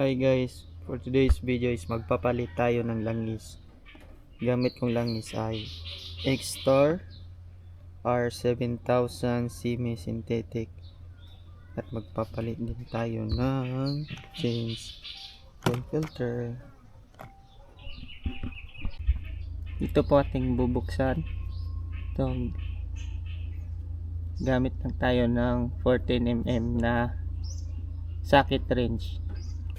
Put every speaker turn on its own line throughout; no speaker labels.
Hi guys, for today's video is magpapalit tayo ng langis. Gamit kong langis ay X-Star R7000 semi-synthetic at magpapalit din tayo ng change oil filter. Ito po ating bubuksan. Ito, gamit lang tayo ng 14mm na socket wrench.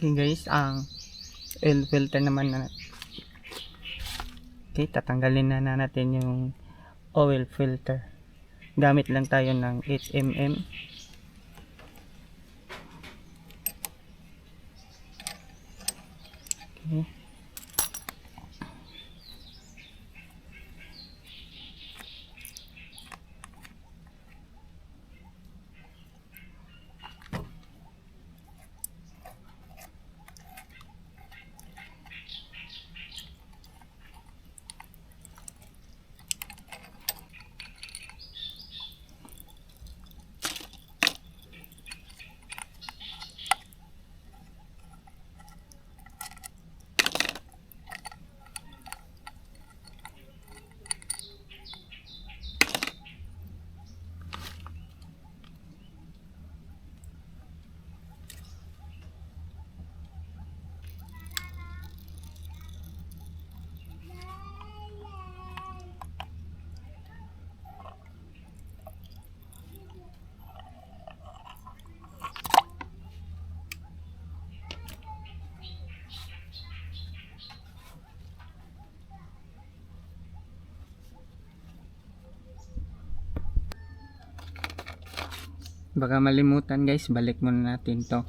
Okay guys, ang oil filter naman na Okay, tatanggalin na, na natin yung oil filter. Gamit lang tayo ng 8mm. Okay. Baka malimutan guys, balik muna natin to.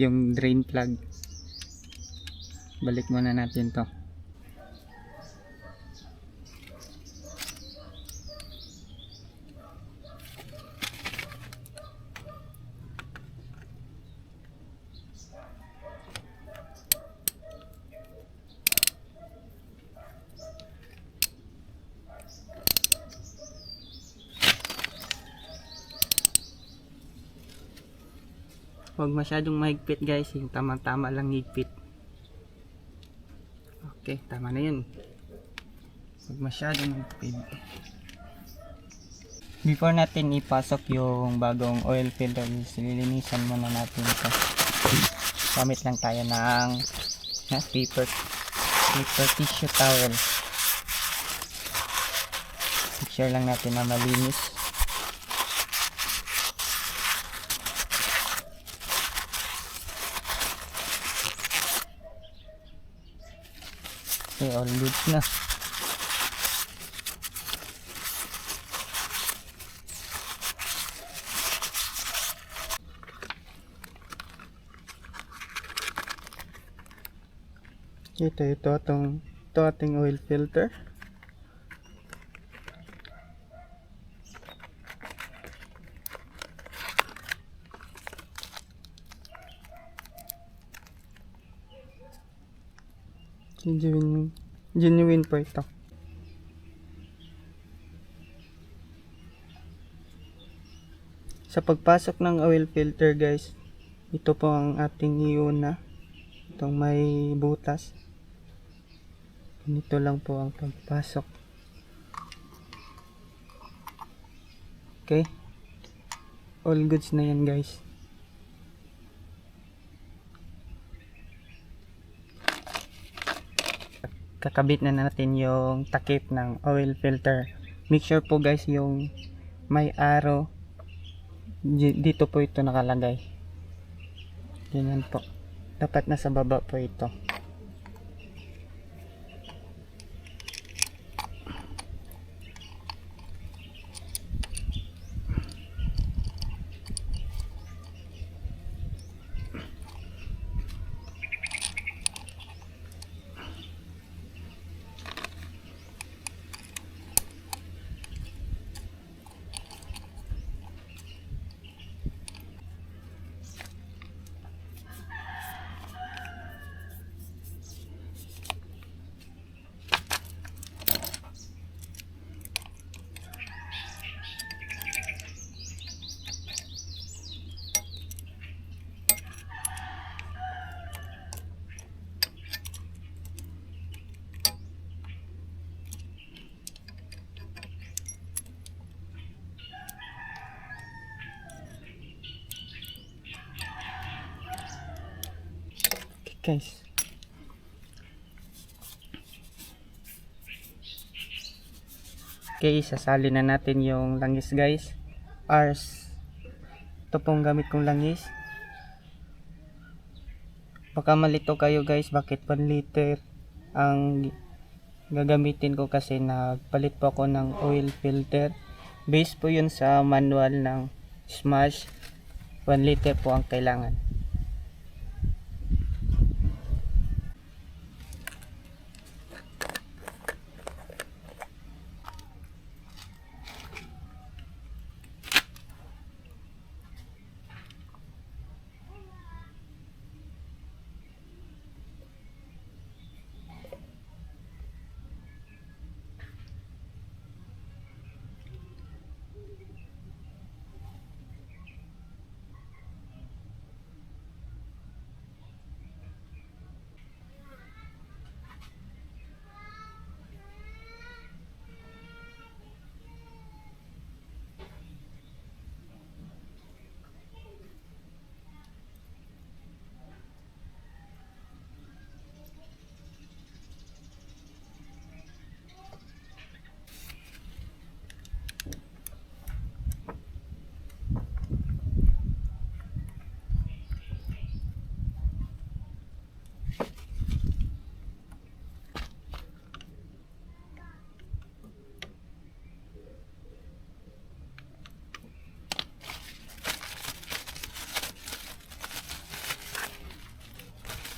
Yung drain plug. Balik muna natin to. Huwag masyadong mahigpit guys, yung tama-tama lang higpit. Okay, tama na yun. Huwag masyadong higpit. Before natin ipasok yung bagong oil filter, sililinisan muna natin ito. Gamit lang tayo ng na, paper, paper tissue towel. Sure lang natin na malinis. Okay, all good na. Ito, ito, itong, ito ating oil filter. Genuine, genuine po ito. Sa pagpasok ng oil filter guys, ito po ang ating iuna. Itong may butas. Ganito lang po ang pagpasok. Okay? All goods na yan guys. Kakabit na natin yung takip ng oil filter make sure po guys yung may arrow di- dito po ito nakalagay Ganyan po. Dapat nasa baba po ito. Okay, guys. Okay, sasali na natin yung langis guys. Ars. Ito pong gamit kong langis. Baka malito kayo guys, bakit 1 liter ang gagamitin ko kasi nagpalit po ako ng oil filter. Base po yun sa manual ng Smash. 1 liter po ang kailangan.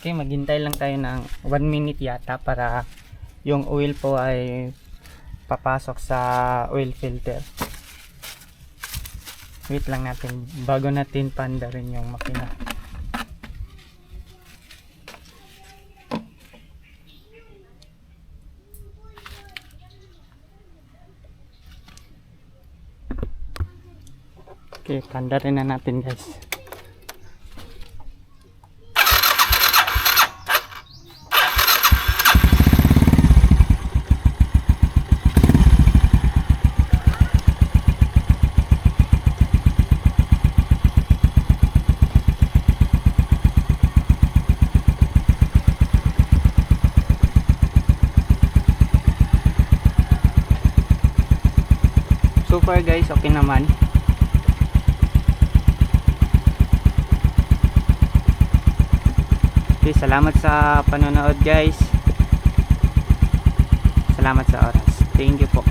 Okay, maghintay lang tayo ng 1 minute yata para yung oil po ay papasok sa oil filter. Wait lang natin bago natin panda rin yung makina. Okay, panda rin na natin guys. Super guys, okay naman. Okay, salamat sa panonood guys. Salamat sa oras. Thank you po.